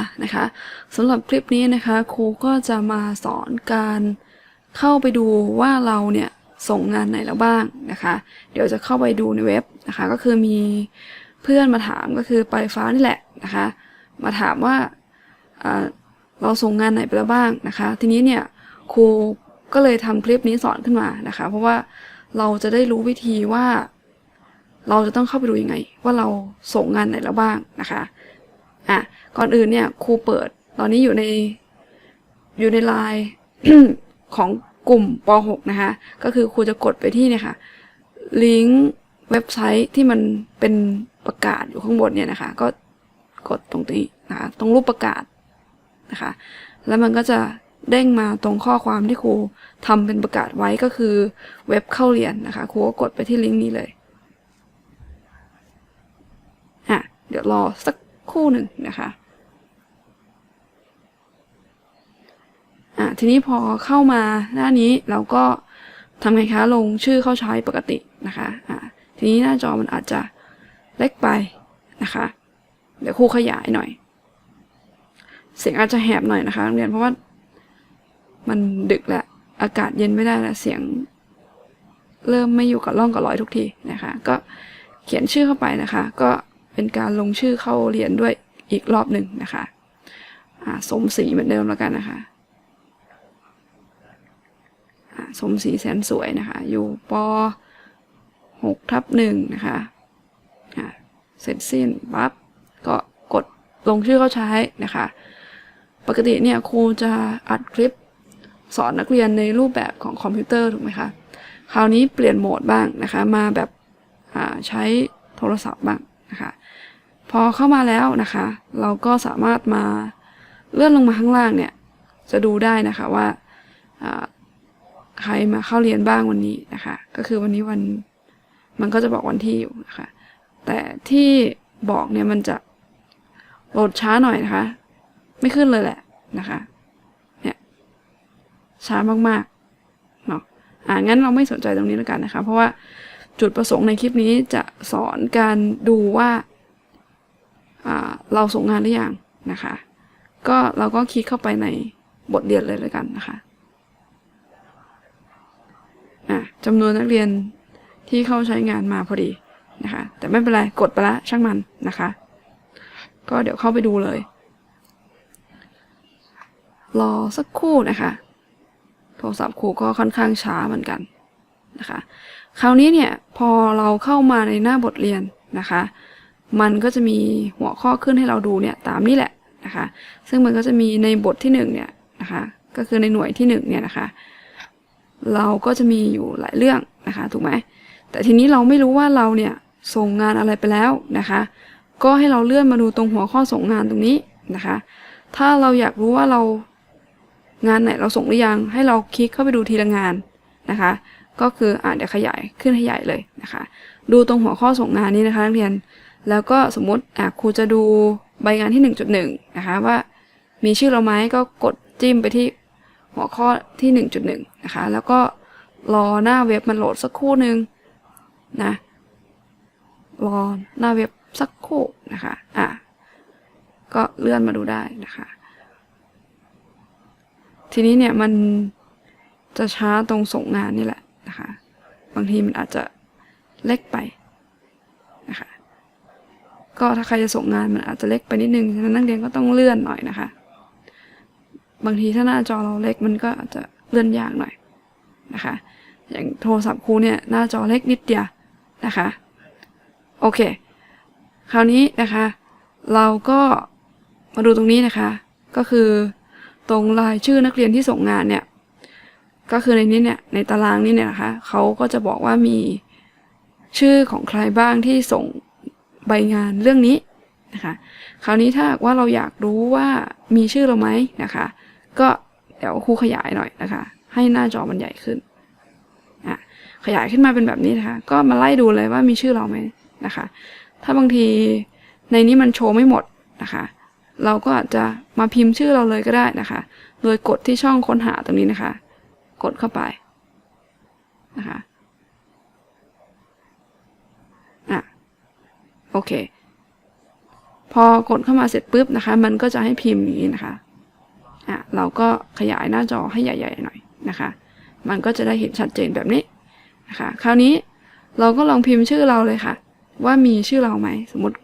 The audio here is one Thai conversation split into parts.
ะนะคะสำหรับคลิปนี้นะคะครูก็จะมาสอนการเข้าไปดูว่าเราเนี่ยส่งงานไหนแล้วบ้างนะคะ เดี๋ยวจะเข้าไปดูในเว็บนะคะ ก็คือมีเพื่อนมาถามก็คือปลายฟ้านี่แหละนะคะ มาถามว่าอ่าเราส่งงานไหนไปแล้วบ้างนะคะ ทีนี้เนี่ยครูก็เลยทำคลิปนี้สอนขึ้นมานะคะ เพราะว่าเราจะได้รู้วิธีว่า เราจะต้องเข้าไปดูยังไง ว่าเราส่งงานไหนแล้วบ้างนะคะ อะก่อนอื่นเนี่ยครูเปิด ตอนนี้อยู่ในอยู่ในไลน์ของกลุ่มป .6 นะคะ ก็คือครูจะกดไปที่เนี่ยค่ะ ลิงก์เว็บไซต์ที่มันเป็นประกาศอยู่ข้างบนเนี่ยนะคะ ก็กดตรงนี้นะคะตรงรูปประกาศนะคะ แล้วมันก็จะเด้งมาตรงข้อความที่ครูทำเป็นประกาศไว้ก็คือเว็บเข้าเรียนนะคะ ครูก็กดไปที่ลิงก์นี้เลย อะ เดี๋ยวรอสัก คู่หนึ่งนะคะอะทีนี้พอเข้ามาหน้านี้เราก็ทำไงคะลงชื่อเข้าใช้ปกตินะคะอะทีนี้หน้าจอมันอาจจะเล็กไปนะคะ เดี๋ยวครูขยายหน่อย เสียงอาจจะแหบหน่อยนะคะนักเรียนเพราะว่ามันดึกแล้วอากาศเย็นไม่ได้แล้วเสียง เริ่มไม่อยู่กับร่องกับรอยทุกทีนะคะ ก็เขียนชื่อเข้าไปนะคะ ก็ เป็นการลงชื่อเข้าเรียนด้วยอีกรอบหนึ่งนะคะสมสีเหมือนเดิมแล้วกันนะคะสมสีแสนสวยนะคะ อยู่ปหกทับหนึ่งนะคะเสร็จสิ้นปั๊บก็กดลงชื่อเข้าใช้นะคะ ปกติเนี่ยครูจะอัดคลิปสอนนักเรียนในรูปแบบของคอมพิวเตอร์ถูกไหมคะ คราวนี้เปลี่ยนโหมดบ้างนะคะ มาแบบใช้โทรศัพท์บ้างนะคะ พอเข้ามาแล้วนะคะ เราก็สามารถมาเลื่อนลงมาข้างล่างเนี่ย จะดูได้นะคะว่าใครมาเข้าเรียนบ้างวันนี้นะคะ ก็คือวันนี้วันมันก็จะบอกวันที่อยู่นะคะ แต่ที่บอกเนี่ยมันจะโหลดช้าหน่อยนะคะ ไม่ขึ้นเลยแหละนะคะเนี่ยช้ามากๆเนาะอ่างั้นเราไม่สนใจตรงนี้แล้วกันนะคะ เพราะว่าจุดประสงค์ในคลิปนี้จะสอนการดูว่า เราส่งงานหรือยังนะคะ ก็เราก็คลิกเข้าไปในบทเรียนเลยเลยกันนะคะะจำนวนนักเรียนที่เข้าใช้งานมาพอดีนะคะ แต่ไม่เป็นไร กดไปละช่างมันนะคะ ก็เดี๋ยวเข้าไปดูเลยรอสักครู่นะคะ โทรศัพท์ครูก็ค่อนข้างช้าเหมือนกันนะคะ คราวนี้เนี่ยพอเราเข้ามาในหน้าบทเรียนนะคะ มันก็จะมีหัวข้อขึ้นให้เราดูเนี่ยตามนี้แหละนะคะ ซึ่งมันก็จะมีในบทที่1เนี่ยนะคะ ก็คือในหน่วยที่1เนี่ยนะคะ เราก็จะมีอยู่หลายเรื่องนะคะ ถูกไหม แต่ทีนี้เราไม่รู้ว่าเราเนี่ยส่งงานอะไรไปแล้วนะคะ ก็ให้เราเลื่อนมาดูตรงหัวข้อส่งงานตรงนี้นะคะ ถ้าเราอยากรู้ว่าเรางานไหนเราส่งหรือยัง ให้เราคลิกเข้าไปดูทีละงานนะคะ ก็คืออ่าเดี๋ยวขยายขึ้นให้ใหญ่เลยนะคะ ดูตรงหัวข้อส่งงานนี้นะคะนักเรียน แล้วก็สมมติอะครูจะดูใบงานที่ 1.1 นะคะว่ามีชื่อเราไหมก็กดจิ้มไปที่หัวข้อที่ 1.1 นะคะ แล้วก็รอหน้าเว็บมันโหลดสักครู่หนึ่งนะรอหน้าเว็บสักครู่นะคะอะก็เลื่อนมาดูได้นะคะ ทีนี้เนี่ยมันจะช้าตรงส่งงานนี่แหละนะคะ บางทีมันอาจจะเล็กไปนะคะ ก็ถ้าใครจะส่งงานมันอาจจะเล็กไปนิดนึงฉะนั้นนักเรียนก็ต้องเลื่อนหน่อยนะคะ บางทีถ้าหน้าจอเราเล็กมันก็อาจจะเลื่อนยากหน่อยนะคะ อย่างโทรศัพท์ครูเนี่ยหน้าจอเล็กนิดเดียวนะคะ โอเค คราวนี้นะคะ เราก็มาดูตรงนี้นะคะ ก็คือตรงรายชื่อนักเรียนที่ส่งงานเนี่ย ก็คือในนี้เนี่ยในตารางนี้เนี่ยนะคะเขาก็จะบอกว่ามีชื่อของใครบ้างที่ส่ง ใบงานเรื่องนี้นะคะคราวนี้ถ้าว่าเราอยากรู้ว่ามีชื่อเราไหมนะคะ ก็เดี๋ยวครูขยายหน่อยนะคะ ให้หน้าจอมันใหญ่ขึ้นอะขยายขึ้นมาเป็นแบบนี้นะคะ ก็มาไล่ดูเลยว่ามีชื่อเราไหมนะคะ ถ้าบางทีในนี้มันโชว์ไม่หมดนะคะ เราก็อาจจะมาพิมพ์ชื่อเราเลยก็ได้นะคะ โดยกดที่ช่องค้นหาตรงนี้นะคะ กดเข้าไปนะคะ อะ โอเค พอกดเข้ามาเสร็จปุ๊บนะคะ มันก็จะให้พิมพ์อย่างนี้นะคะอะเราก็ขยายหน้าจอให้ใหญ่ๆหน่อยนะคะ มันก็จะได้เห็นชัดเจนแบบนี้นะคะ คราวนี้เราก็ลองพิมพ์ชื่อเราเลยค่ะ ว่ามีชื่อเราไหมสมมติ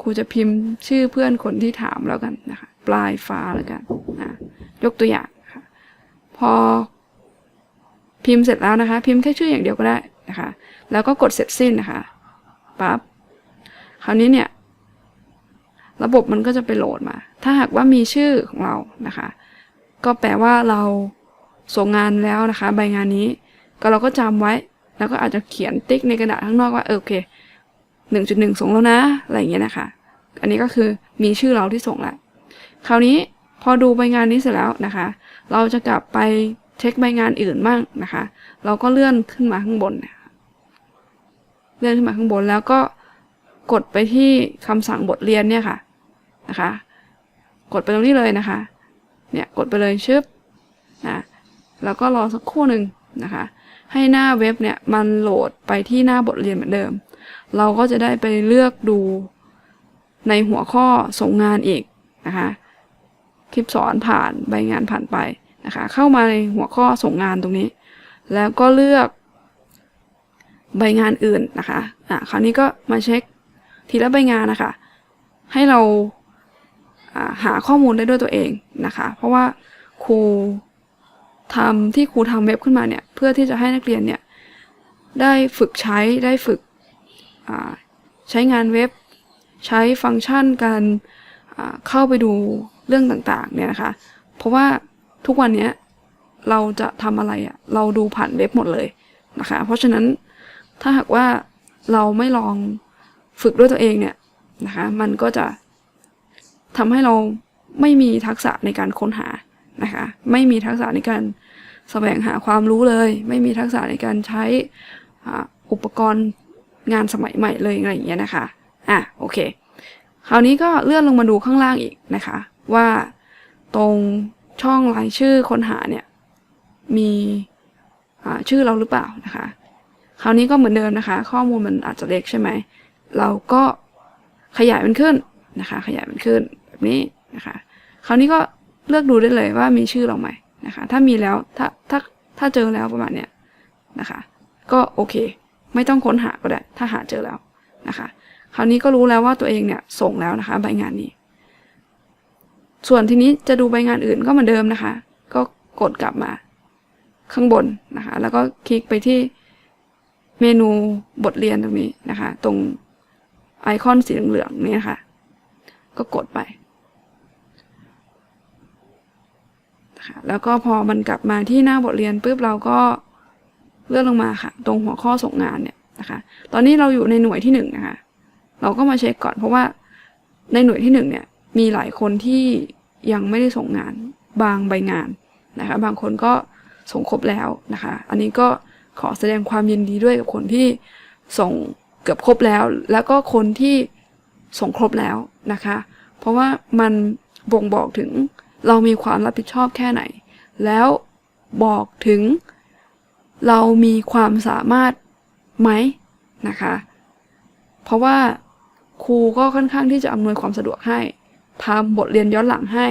ครูจะพิมพ์ชื่อเพื่อนคนที่ถามแล้วกันนะคะ ปลายฟ้าแล้วกันนะยกตัวอย่างค่ะพอพิมพ์เสร็จแล้วนะคะ พิมพ์แค่ชื่ออย่างเดียวก็ได้นะคะ แล้วก็กดเสร็จสิ้นนะคะปั๊บ คราวนี้เนี่ยระบบมันก็จะไปโหลดมา ถ้าหากว่ามีชื่อของเรานะคะ ก็แปลว่าเราส่งงานแล้วนะคะ ใบงานนี้ ก็เราก็จำไว้ แล้วก็อาจจะเขียนติ๊กในกระดาษข้างนอกว่าเออโอเคหนึ่งจุดหนึ่งส่งแล้วนะ อะไรอย่างเงี้ยนะคะ อันนี้ก็คือมีชื่อเราที่ส่งล้วคราวนี้พอดูใบงานนี้เสร็จแล้วนะคะ เราจะกลับไปเช็คใบงานอื่นบ้างนะคะ เราก็เลื่อนขึ้นมาข้างบน เลื่อนขึ้นมาข้างบนแล้วก็ กดไปที่คำสั่งบทเรียนเนี่ยค่ะนะคะ กดไปตรงนี้เลยนะคะ เนี่ยกดไปเลยชึบนะแล้วก็รอสักครู่หนึ่งนะคะ ให้หน้าเว็บเนี่ยมันโหลดไปที่หน้าบทเรียนเหมือนเดิม เราก็จะได้ไปเลือกดูในหัวข้อส่งงานอีกนะคะ คลิปสอนผ่านใบงานผ่านไปนะคะ เข้ามาในหัวข้อส่งงานตรงนี้ แล้วก็เลือกใบงานอื่นนะคะ อะ คราวนี้ก็มาเช็ค ทีละใบงานนะคะ ให้เราหาข้อมูลได้ด้วยตัวเองนะคะ เพราะว่าครูทำที่ครูทำเว็บขึ้นมาเนี่ยเพื่อที่จะให้นักเรียนเนี่ยได้ฝึกใช้ได้ฝึกใช้งานเว็บ ใช้ฟังก์ชันการเข้าไปดูเรื่องต่างๆเนี่ยนะคะ เพราะว่าทุกวันนี้เราจะทำอะไรอะเราดูผ่านเว็บหมดเลยนะคะ เพราะฉะนั้นถ้าหากว่าเราไม่ลอง ฝึกด้วยตัวเองเนี่ยนะคะมันก็จะทำให้เราไม่มีทักษะในการค้นหานะคะไม่มีทักษะในการแสวงหาความรู้เลย ไม่มีทักษะในการใช้อุปกรณ์งานสมัยใหม่เลยอะไรอย่างเงี้ยนะคะอะโอเคคราวนี้ก็เลื่อนลงมาดูข้างล่างอีกนะคะ ว่าตรงช่องรายชื่อค้นหาเนี่ยมีชื่อเราหรือเปล่านะคะ คราวนี้ก็เหมือนเดิมนะคะ ข้อมูลมันอาจจะเล็กใช่ไหม เราก็ขยายมันขึ้นนะคะ ขยายมันขึ้นแบบนี้นะคะ คราวนี้ก็เลือกดูได้เลยว่ามีชื่อเราไหมนะคะ ถ้ามีแล้วถ้าถ้าถ้าเจอแล้วประมาณเนี้ยนะคะ ก็โอเค ไม่ต้องค้นหาก็ได้ ถ้าหาเจอแล้วนะคะ คราวนี้ก็รู้แล้วว่าตัวเองเนี่ยส่งแล้วนะคะ ใบงานนี้ ส่วนทีนี้จะดูใบงานอื่นก็เหมือนเดิมนะคะ ก็กดกลับมาข้างบนนะคะ แล้วก็คลิกไปที่เมนูบทเรียนตรงนี้นะคะ ตรง ไอคอนสีเหลืองๆนี่นะคะก็กดไปนะคะแล้วก็พอมันกลับมาที่หน้าบทเรียนปุ๊บเราก็เลื่อนลงมาค่ะ ตรงหัวข้อส่งงานเนี่ยนะคะ ตอนนี้เราอยู่ในหน่วยที่หนึ่งนะคะ เราก็มาเช็คก่อนเพราะว่าในหน่วยที่หนึ่งเนี่ยมีหลายคนที่ยังไม่ได้ส่งงานบางใบงานนะคะ บางคนก็ส่งครบแล้วนะคะ อันนี้ก็ขอแสดงความยินดีด้วยกับคนที่ส่ง กือบครบแล้ว แล้วก็คนที่ส่งครบแล้วนะคะ เพราะว่ามันบ่งบอกถึงเรามีความรับผิดชอบแค่ไหน แล้วบอกถึงเรามีความสามารถไหมนะคะ เพราะว่าครูก็ค่อนข้างที่จะอำนวยความสะดวกให้ทำบทเรียนย้อนหลังให้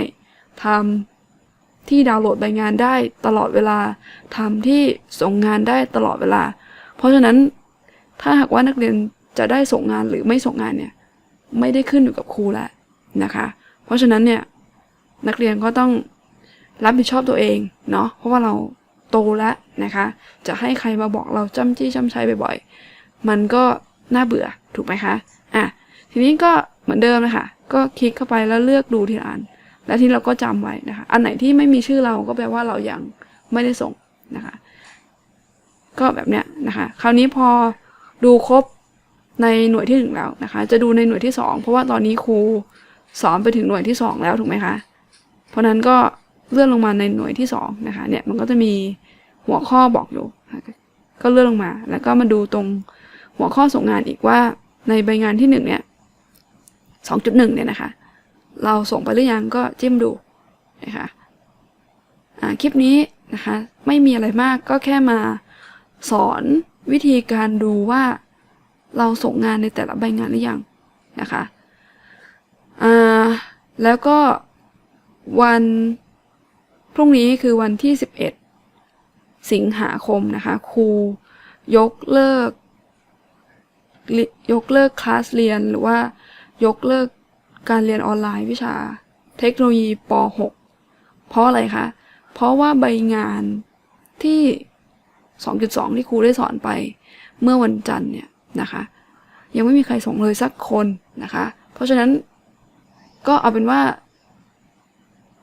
ทำที่ดาวน์โหลดใบงานได้ตลอดเวลาทำที่ส่งงานได้ตลอดเวลา เพราะฉะนั้น ถ้าหากว่านักเรียนจะได้ส่งงานหรือไม่ส่งงานเนี่ยไม่ได้ขึ้นอยู่กับครูแล้วนะคะ เพราะฉะนั้นเนี่ยนักเรียนก็ต้องรับผิดชอบตัวเองเนาะเพราะว่าเราโตแล้วนะคะ จะให้ใครมาบอกเราจำจี้จำชัยบ่อยๆ มันก็น่าเบื่อถูกไหมคะอะทีนี้ก็เหมือนเดิมเลยค่ะก็คลิกเข้าไปแล้วเลือกดูทีละอัน แล้วที่เราก็จำไว้นะคะ อันไหนที่ไม่มีชื่อเราก็แปลว่าเรายังไม่ได้ส่งนะคะ ก็แบบเนี้ยนะคะ คราวนี้พอ ดูครบในหน่วยที่หนึ่งแล้วนะคะ จะดูในหน่วยที่สองเพราะว่าตอนนี้ครูสอนไปถึงหน่วยที่สองแล้วถูกไหมคะ เพราะนั้นก็เลื่อนลงมาในหน่วยที่สองนะคะ เนี่ยมันก็จะมีหัวข้อบอกอยู่ ก็เลื่อนลงมา แล้วก็มาดูตรงหัวข้อส่งงานอีกว่าในใบงานที่หนึ่งเนี่ยสองจุดหนึ่งเนี่ยนะคะ เราส่งไปหรือยังก็จิ้มดูนะคะคลิปนี้นะคะไม่มีอะไรมากก็แค่มาสอน วิธีการดูว่าเราส่งงานในแต่ละใบงานหรือยังนะคะอ่าแล้วก็วันพรุ่งนี้คือวันที่ 11 สิงหาคมนะคะครูยกเลิก ยกเลิกคลาสเรียนหรือว่ายกเลิกการเรียนออนไลน์วิชา เทคโนโลยีป .6 เพราะอะไรคะ เพราะว่าใบงานที่ 2.2 ที่ครูได้สอนไปเมื่อวันจันทร์เนี่ยนะคะ ยังไม่มีใครส่งเลยสักคนนะคะ เพราะฉะนั้นก็เอาเป็นว่า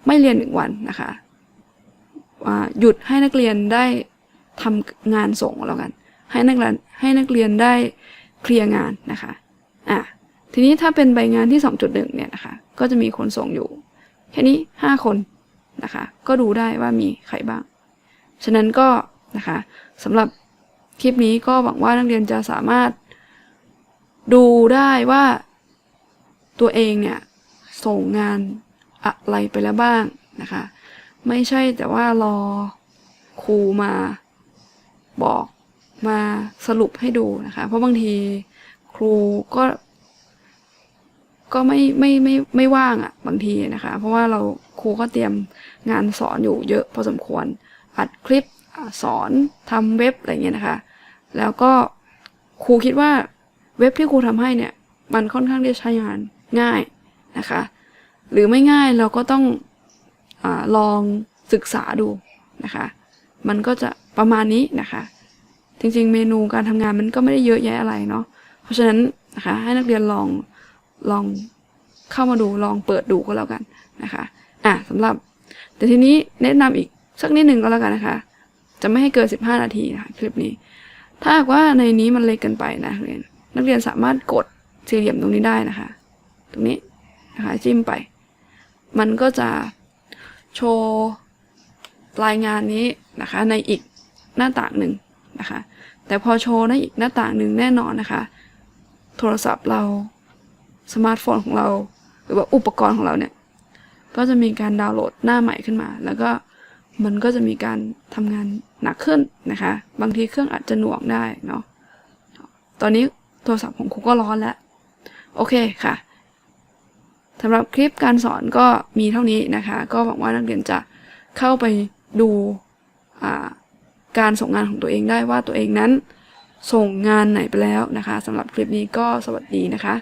ไม่เรียนหนึ่งวันนะคะหยุดให้นักเรียนได้ทำงานส่งแล้วกัน ให้นักเรียนให้นักเรียนได้เคลียร์งานนะคะอะทีนี้ถ้าเป็นใบงานที่ 2.1 เนี่ยนะคะ ก็จะมีคนส่งอยู่ แค่นี้ 5 คนนะคะ ก็ดูได้ว่ามีใครบ้าง ฉะนั้นก็ นะคะสำหรับคลิปนี้ก็หวังว่านักเรียนจะสามารถดูได้ว่าตัวเองเนี่ยส่งงานอะไรไปแล้วบ้างนะคะ ไม่ใช่แต่ว่ารอครูมาบอกมาสรุปให้ดูนะคะ เพราะบางทีครูก็ ก็ไม่ไม่ไม่ไม่ว่างอะ่ะบางทีนะคะ เพราะว่าเราครูก็เตรียมงานสอนอยู่เยอะพอสมควรอัดคลิป สอนทำเว็บอะไรเงี้ยนะคะ แล้วก็ครูคิดว่าเว็บที่ครูทำให้เนี่ย มันค่อนข้างที่จะใช้งานง่ายนะคะ หรือไม่ง่ายเราก็ต้องอลองศึกษาดูนะคะ มันก็จะประมาณนี้นะคะ จริงๆ เมนูการทำงานมันก็ไม่ได้เยอะแยะอะไรเนาะ เพราะฉะนั้นนะคะให้นักเรียนลองลองเข้ามาดูลองเปิดดูก็แล้วกันนะคะ อะสำหรับ แต่ทีนี้แนะนำอีกสักนิดหนึ่งก็แล้วกันนะคะ จะไม่ให้เกิน 15 นาทีนะคลิปนี้ ถ้าหากว่าในนี้มันเล็กเกินไปนะนักเรียนนักเรียนสามารถกดสี่เหลี่ยมตรงนี้ได้นะคะ ตรงนี้นะคะจิ้มไป มันก็จะโชว์รายงานนี้นะคะในอีกหน้าต่างหนึ่งนะคะ แต่พอโชว์ในอีกหน้าต่างหนึ่งแน่นอนนะคะ โทรศัพท์เราสมาร์ทโฟนของเรา หรือว่าอุปกรณ์ของเราเนี่ย ก็จะมีการดาวน์โหลดหน้าใหม่ขึ้นมา แล้วก็ มันก็จะมีการทำงานหนักขึ้นนะคะ บางทีเครื่องอาจจะหน่วงได้เนาะ ตอนนี้โทรศัพท์ของครูก็ร้อนแล้ว โอเคค่ะสำหรับคลิปการสอนก็มีเท่านี้นะคะ ก็หวังว่านักเรียนจะเข้าไปดูการส่งงานของตัวเองได้ว่าตัวเองนั้นส่งงานไหนไปแล้วนะคะสำหรับคลิปนี้ก็สวัสดีนะคะ